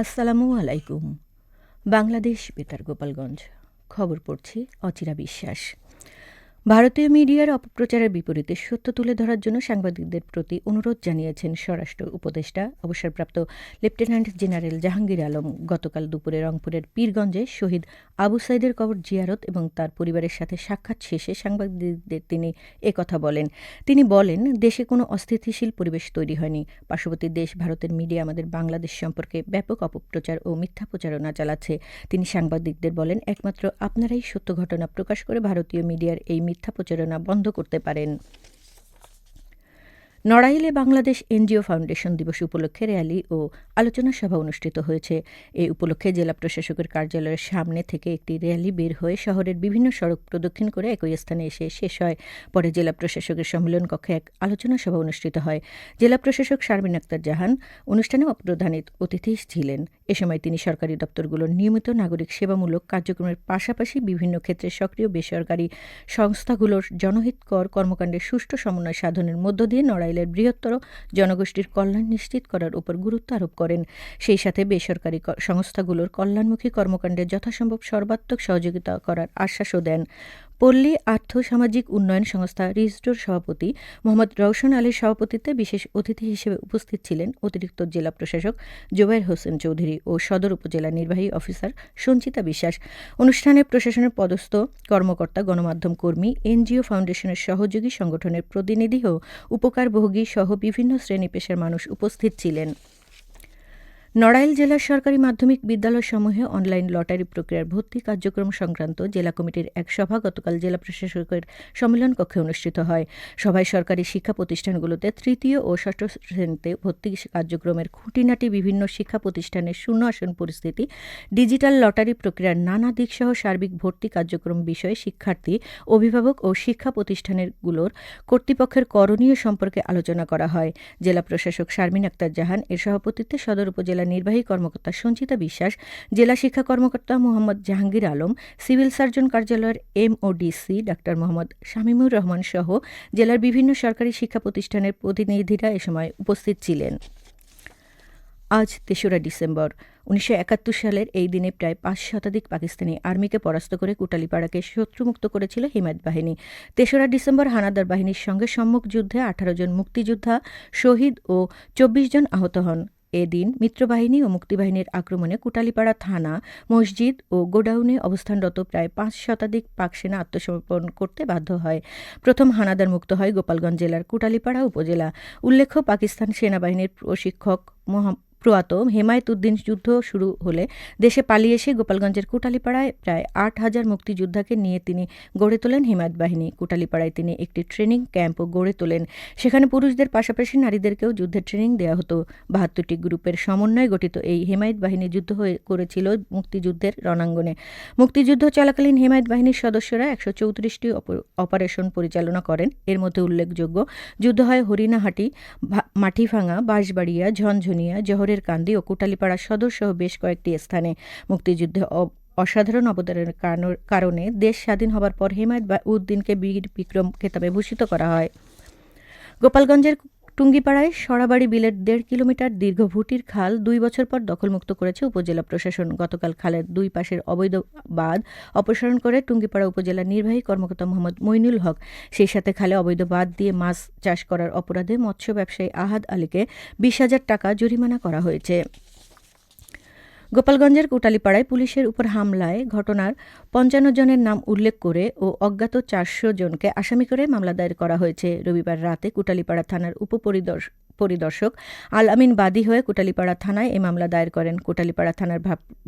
আসসালামু আলাইকুম। বাংলাদেশ বেতার গোপালগঞ্জ খবর পড়ছে অচিরা বিশ্বাস। ভারতীয় মিডিয়ার অপপ্রচারের বিপরীতে সত্য তুলে ধরার জন্য সাংবাদিকদের প্রতি অনুরোধ জানিয়েছেন স্বরাষ্ট্র উপদেষ্টা, অবসরপ্রাপ্ত লেফটেন্যান্ট জেনারেল জাহাঙ্গীর আলম। গতকাল দুপুরে রংপুরের পীরগঞ্জে শহীদ আবু সাইদের কবর জিয়ারত এবং তার পরিবারের সাথে সাক্ষাৎ শেষে সাংবাদিকদের তিনি একথা বলেন। তিনি বলেন, দেশে কোনো অস্থিতিশীল পরিবেশ তৈরি হয়নি। পার্শ্ববর্তী দেশ ভারতের মিডিয়া আমাদের বাংলাদেশ সম্পর্কে ব্যাপক অপপ্রচার ও মিথ্যা প্রচারণা চালাচ্ছে। তিনি সাংবাদিকদের বলেন, একমাত্র আপনারাই সত্য ঘটনা প্রকাশ করে ভারতীয় মিডিয়ার এই মিথ্যা প্রচারণা বন্ধ করতে পারেন। নড়াইলে বাংলাদেশ এনজিও ফাউন্ডেশন দিবস উপলক্ষে র্যালি ও আলোচনা সভা অনুষ্ঠিত হয়েছে। এই উপলক্ষে জেলা প্রশাসকের কার্যালয়ের সামনে থেকে একটি র্যালি বের হয়ে শহরের বিভিন্ন সড়ক প্রদক্ষিণ করে একই স্থানে এসে শেষ হয়। পরে জেলা প্রশাসকের সম্মেলন কক্ষে এক আলোচনা সভা অনুষ্ঠিত হয়। জেলা প্রশাসক শারমিন আক্তার জাহান অনুষ্ঠানে প্রধান অতিথি ছিলেন। এ সময় তিনি সরকারি দপ্তরগুলোর নিয়মিত নাগরিক সেবামূলক কার্যক্রমের পাশাপাশি বিভিন্ন ক্ষেত্রে সক্রিয় বেসরকারি সংস্থাগুলোর জনহিতকর কর্মকাণ্ডের সুষ্ঠু সমন্বয় সাধনের মধ্য দিয়ে নড়াইলের বৃহত্তর জনগোষ্ঠীর কল্যাণ নিশ্চিত করার উপর গুরুত্ব আরোপ করেন। সেই সাথে বেসরকারি সংস্থাগুলোর কল্যাণমুখী কর্মকাণ্ডে যথাসম্ভব সর্বাত্মক সহযোগিতা করার আশ্বাসও দেন। পল্লী আর্থ সামাজিক উন্নয়ন সংস্থা রিজডোর সভাপতি মোহাম্মদ রওশন আলীর সভাপতিত্বে বিশেষ অতিথি হিসেবে উপস্থিত ছিলেন অতিরিক্ত জেলা প্রশাসক জোবাইর হোসেন চৌধুরী ও সদর উপজেলা নির্বাহী অফিসার সঞ্চিতা বিশ্বাস। অনুষ্ঠানে প্রশাসনের পদস্থ, কর্মকর্তা, গণমাধ্যম কর্মী, এনজিও ফাউন্ডেশনের সহযোগী সংগঠনের প্রতিনিধি ও উপকারভোগী সহ বিভিন্ন শ্রেণি পেশার মানুষ উপস্থিত ছিলেন। নড়াইল জেলার সরকারি মাধ্যমিক বিদ্যালয়সমূহে অনলাইন লটারি প্রক্রিয়ার ভর্তি কার্যক্রম সংক্রান্ত জেলা কমিটির এক সভা গতকাল জেলা প্রশাসকের সম্মেলন কক্ষে অনুষ্ঠিত হয়। সভায় সরকারি শিক্ষা প্রতিষ্ঠানগুলোতে তৃতীয় ও ষষ্ঠ শ্রেণীতে ভর্তি কার্যক্রমের খুঁটিনাটি বিভিন্ন শিক্ষা প্রতিষ্ঠানের শূন্য আসন পরিস্থিতি, ডিজিটাল লটারি প্রক্রিয়ার নানা দিক সহ সার্বিক ভর্তি কার্যক্রম বিষয়ে শিক্ষার্থী, অভিভাবক ও শিক্ষা প্রতিষ্ঠানগুলোর কর্তৃপক্ষের করণীয় সম্পর্কে আলোচনা করা হয়। জেলা প্রশাসক শারমিন আক্তার জাহান এর সভাপতিত্বে সদর উপজেলা জেলা নির্বাহী কর্মকর্তা সঞ্চিতা বিশ্বাস, জেলা শিক্ষা কর্মকর্তা মোহাম্মদ জাহাঙ্গীর আলম, সিভিল সার্জন কার্যালয়ের এমওডিসি ডাক্তার মোহাম্মদ শামিমুর রহমান সহ জেলার বিভিন্ন সরকারি শিক্ষা প্রতিষ্ঠানের প্রতিনিধিরা এ সময় উপস্থিত ছিলেন। আজ তেসরা ডিসেম্বর, উনিশশো একাত্তর সালের এই দিনে প্রায় পাঁচ শতাধিক পাকিস্তানি আর্মিকে পরাস্ত করে কুটালিপাড়াকে শত্রুমুক্ত করেছিল হিমায়ত বাহিনী। তেসরা ডিসেম্বর হানাদার বাহিনীর সঙ্গে সম্মুখ যুদ্ধে আঠারো জন মুক্তিযোদ্ধা, শহীদ ও চব্বিশ জন আহত হন। এদিন মিত্রবাহিনী ও মুক্তিবাহিনীর আক্রমণে কুটালিপাড়া থানা, মসজিদ ও গোডাউনে অবস্থানরত প্রায় পাঁচ শতাধিক পাক সেনা আত্মসমর্পণ করতে বাধ্য হয়। প্রথম হানাদার মুক্ত হয় গোপালগঞ্জ জেলার কুটালিপাড়া উপজেলা। উল্লেখ্য, পাকিস্তান সেনাবাহিনীর প্রশিক্ষক প্রয়াত হেমায়ত উদ্দিন যুদ্ধ শুরু হলে দেশে পালিয়ে এসে গোপালগঞ্জের কুটালিপাড়ায় প্রায় আট হাজার মুক্তিযোদ্ধাকে নিয়ে তিনি গড়ে তোলেন হেমায়ত বাহিনী। কুটালিপাড়ায় তিনি একটি ট্রেনিং ক্যাম্পও গড়ে তোলেন। সেখানে পুরুষদের পাশাপাশি নারীদেরকেও যুদ্ধের ট্রেনিং দেওয়া হতো। বাহাত্তরটি গ্রুপের সমন্বয়ে গঠিত এই হেমায়ত বাহিনী যুদ্ধ হয়ে করেছিল মুক্তিযুদ্ধের রণাঙ্গনে। মুক্তিযুদ্ধ চলাকালীন হেমায়ত বাহিনীর সদস্যরা একশো চৌত্রিশটি অপারেশন পরিচালনা করেন। এর মধ্যে উল্লেখযোগ্য, যুদ্ধ হয় হরিণাহাটি মাটিভাঙা বাঁশবাড়িয়া, ঝনঝনিয়া, জহরের শহরের কান্দি ও কোটালীপাড়া সদর সহ বেশ কয়েকটি স্থানে মুক্তিযুদ্ধে অসাধারণ অবদানের কারণে দেশ স্বাধীন হবার পর হেমায়ত উদ্দিনকে বীর বিক্রম খেতাবে ভূষিত করা হয়। গোপালগঞ্জের টুঙ্গিপাড়ায় সরাবাড়ি বিলের দেড় কিলোমিটার দীর্ঘ ভুটির খাল দুই বছর পর দখলমুক্ত করেছে উপজেলা প্রশাসন। গতকাল খালের দুই পাশের অবৈধ বাঁধ অপসারণ করে টুঙ্গিপাড়া উপজেলা নির্বাহী কর্মকর্তা মোহাম্মদ মইনুল হক। সেই সাথে খালে অবৈধ বাঁধ দিয়ে মাছ চাষ করার অপরাধে মৎস্য ব্যবসায়ী আহাদ আলীকে বিশ হাজার টাকা জরিমানা করা হয়েছে। গোপালগঞ্জের কোটালীপাড়ায় পুলিশের উপর হামলায় ঘটনার পঞ্চান্ন জনের নাম উল্লেখ করে ও অজ্ঞাত চারশো জনকে আসামি করে মামলা দায়ের করা হয়েছে। রবিবার রাতে কোটালীপাড়া থানার উপপরিদর্শক পরিদর্শক। আল আমিন বাদী হয়ে কোটালীপাড়া থানায় এই মামলা দায়ের করেন। কোটালীপাড়া থানার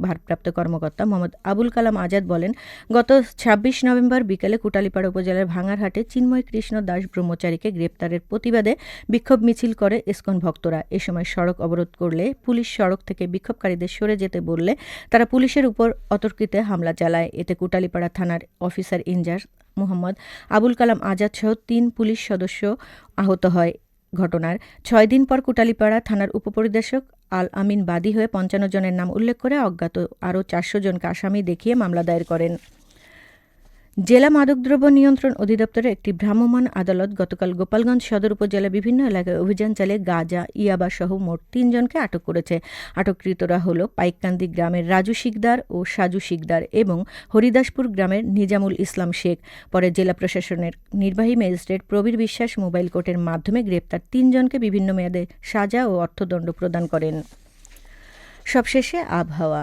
ভারপ্রাপ্ত কর্মকর্তা মোহাম্মদ আবুল কালাম আজাদ বলেন, গত ছাব্বিশ নভেম্বর বিকেলে কোটালীপাড়া উপজেলার ভাঙারহাটে চিন্ময় কৃষ্ণ দাস ব্রহ্মচারীকে গ্রেপ্তারের প্রতিবাদে বিক্ষোভ মিছিল করে ইস্কন ভক্তরা। এ সময় সড়ক অবরোধ করলে পুলিশ সড়ক থেকে বিক্ষোভকারীদের সরে যেতে বললে তারা পুলিশের উপর অতর্কিতে হামলা চালায়। এতে কোটালীপাড়া থানার officer in charge Mohammad Abul Kalam Azad সহ তিন পুলিশ সদস্য আহত হয়। ঘটনার ছয় দিন পর কুটালিপাড়া থানার উপপরিদর্শক আল আমিন বাদী হয়ে পঞ্চান্ন জনের নাম উল্লেখ করে অজ্ঞাত আরও চারশো জনকে আসামি দেখিয়ে মামলা দায়ের করেন। জেলা মাদকদ্রব্য নিয়ন্ত্রণ অধিদপ্তরের একটি ভ্রাম্যমাণ আদালত গতকাল গোপালগঞ্জ সদর উপজেলা বিভিন্ন এলাকায় অভিযান চালিয়ে গাঁজা, ইয়াবা সহ মোট তিনজনকে আটক করেছে। আটককৃতরা হল পাইককান্দি গ্রামের রাজু শিকদার ও সাজু শিকদার এবং হরিদাসপুর গ্রামের নিজামুল ইসলাম শেখ। পরে জেলা প্রশাসনের নির্বাহী ম্যাজিস্ট্রেট প্রবীর বিশ্বাস মোবাইল কোর্টের মাধ্যমে গ্রেপ্তার তিনজনকে বিভিন্ন মেয়াদে সাজা ও অর্থদণ্ড প্রদান করেন। সবশেষে আবহাওয়া।